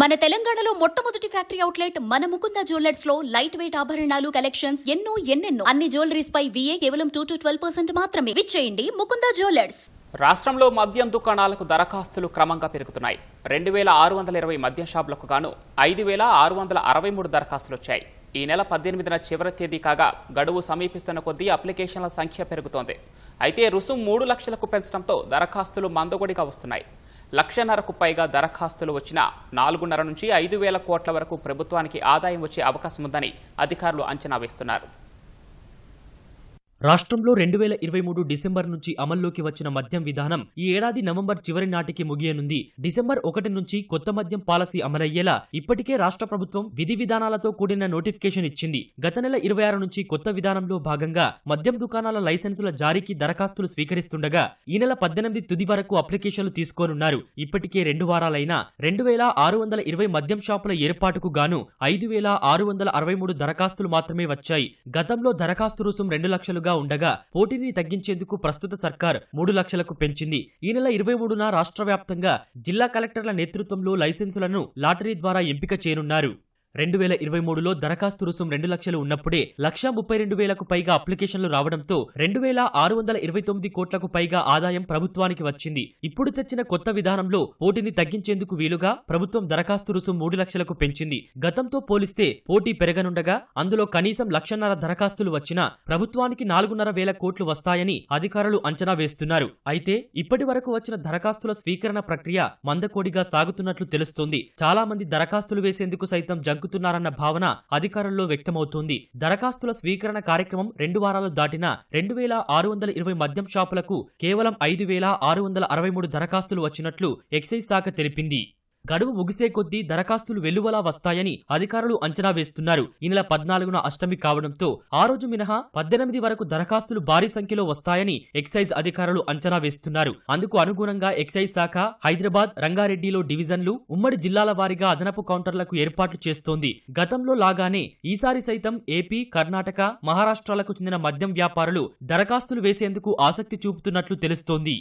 మన తెలంగాణలో మొట్టమొదటి ఫ్యాక్టరీ అవుట్లెట్ మన ముకుంద జ్యువెలర్స్లో లైట్ వెయిట్ ఆభరణాలు కలెక్షన్స్ ఎన్నో ఎన్నెన్నో. అన్ని జ్యువెలరీస్ పై విఏ కేవలం టూ టు ట్వెల్వ్ పర్సెంట్ మాత్రమే. విచ్చేయండి ముకుంద జ్యువెలర్స్. రాష్ట్రంలో మద్యం దుకాణాలకు దరఖాస్తులు క్రమంగా పెరుగుతున్నాయి. రెండు వేల ఆరు వందల ఇరవై మద్యం షాపులకు గాను ఐదు వేల ఆరు వందల అరవై మూడు దరఖాస్తులు వచ్చాయి. ఈ నెల పద్దెనిమిదిన చివరి తేదీ కాగా గడువు సమీపిస్తున్న కొద్దీ అప్లికేషన్ల సంఖ్య పెరుగుతోంది. అయితే రుసుము మూడు లక్షలకు పెంచడంతో దరఖాస్తులు మందగొడిగా వస్తున్నాయి. లక్షన్నరకు పైగా దరఖాస్తులు వచ్చిన నాలుగున్నర నుంచి ఐదు వేల కోట్ల వరకు ప్రభుత్వానికి ఆదాయం వచ్చే అవకాశం ఉందని అధికారులు అంచనా వేస్తున్నారు. రాష్ట్రంలో రెండు వేల ఇరవై మూడు డిసెంబర్ నుంచి అమల్లోకి వచ్చిన మద్యం విధానం ఈ ఏడాది నవంబర్ చివరి నాటికి ముగియనుంది. డిసెంబర్ ఒకటి నుంచి కొత్త మద్యం పాలసీ అమలయ్యేలా ఇప్పటికే రాష్ట్ర ప్రభుత్వం విధి విధానాలతో కూడిన నోటిఫికేషన్ ఇచ్చింది. గత నెల ఇరవై ఆరు నుంచి కొత్త విధానంలో భాగంగా మద్యం దుకాణాల లైసెన్సుల జారీకి దరఖాస్తులు స్వీకరిస్తుండగా ఈ నెల పద్దెనిమిది తుది వరకు అప్లికేషన్లు తీసుకోనున్నారు. ఇప్పటికే రెండు వారాలైనా రెండు వేల ఆరు వందల ఇరవై మద్యం షాపుల ఏర్పాటుకు గాను ఐదు వేల ఆరు వందల అరవై మూడు దరఖాస్తులు మాత్రమే వచ్చాయి. గతంలో దరఖాస్తు రుసుం రెండు లక్షలుగా ఉండగా పోటీని తగ్గించేందుకు ప్రస్తుత సర్కార్ మూడు లక్షలకు పెంచింది. ఈ నెల ఇరవై మూడున రాష్ట్ర వ్యాప్తంగా జిల్లా కలెక్టర్ల నేతృత్వంలో లైసెన్సులను లాటరీ ద్వారా ఎంపిక చేయనున్నారు. రెండు వేల ఇరవై మూడులో దరఖాస్తు రుసుం రెండు లక్షలు ఉన్నప్పుడే లక్షా ముప్పై రెండు వేలకు పైగా అప్లికేషన్లు రావడంతో రెండు వేల ఆరు వందల ఇరవై తొమ్మిది కోట్లకు పైగా ఆదాయం ప్రభుత్వానికి వచ్చింది. ఇప్పుడు తెచ్చిన కొత్త విధానంలో పోటీని తగ్గించేందుకు వీలుగా ప్రభుత్వం దరఖాస్తు రుసుం మూడు లక్షలకు పెంచింది. గతంతో పోలిస్తే పోటీ పెరగనుండగా అందులో కనీసం లక్షన్నర దరఖాస్తులు వచ్చినా ప్రభుత్వానికి నాలుగున్నర వేల కోట్లు వస్తాయని అధికారులు అంచనా వేస్తున్నారు. అయితే ఇప్పటి వరకు వచ్చిన దరఖాస్తుల స్వీకరణ ప్రక్రియ మందకోడిగా సాగుతున్నట్లు తెలుస్తోంది. చాలా మంది దరఖాస్తులు వేసేందుకు సైతం తగ్గుతున్నారన్న భావన అధికారుల్లో వ్యక్తమవుతోంది. దరఖాస్తుల స్వీకరణ కార్యక్రమం రెండు వారాలు దాటిన రెండు వేల ఆరు వందల ఇరవై మద్యం షాపులకు కేవలం ఐదు వేల ఆరు వందల అరవై మూడు దరఖాస్తులు వచ్చినట్లు ఎక్సైజ్ శాఖ తెలిపింది. గడువు ముగిసే కొద్దీ దరఖాస్తులు వెలువలా వస్తాయని అధికారులు అంచనా వేస్తున్నారు. ఈ నెల పద్నాలుగున అష్టమి కావడంతో ఆ రోజు మినహా పద్దెనిమిది వరకు దరఖాస్తులు భారీ సంఖ్యలో వస్తాయని ఎక్సైజ్ అధికారులు అంచనా వేస్తున్నారు. అందుకు అనుగుణంగా ఎక్సైజ్ శాఖ హైదరాబాద్ రంగారెడ్డిలో డివిజన్లు ఉమ్మడి జిల్లాల వారీగా అదనపు కౌంటర్లకు ఏర్పాట్లు చేస్తోంది. గతంలో లాగానే ఈసారి సైతం ఏపీ కర్ణాటక మహారాష్ట్రాలకు చెందిన మద్యం వ్యాపారులు దరఖాస్తులు వేసేందుకు ఆసక్తి చూపుతున్నట్లు తెలుస్తోంది.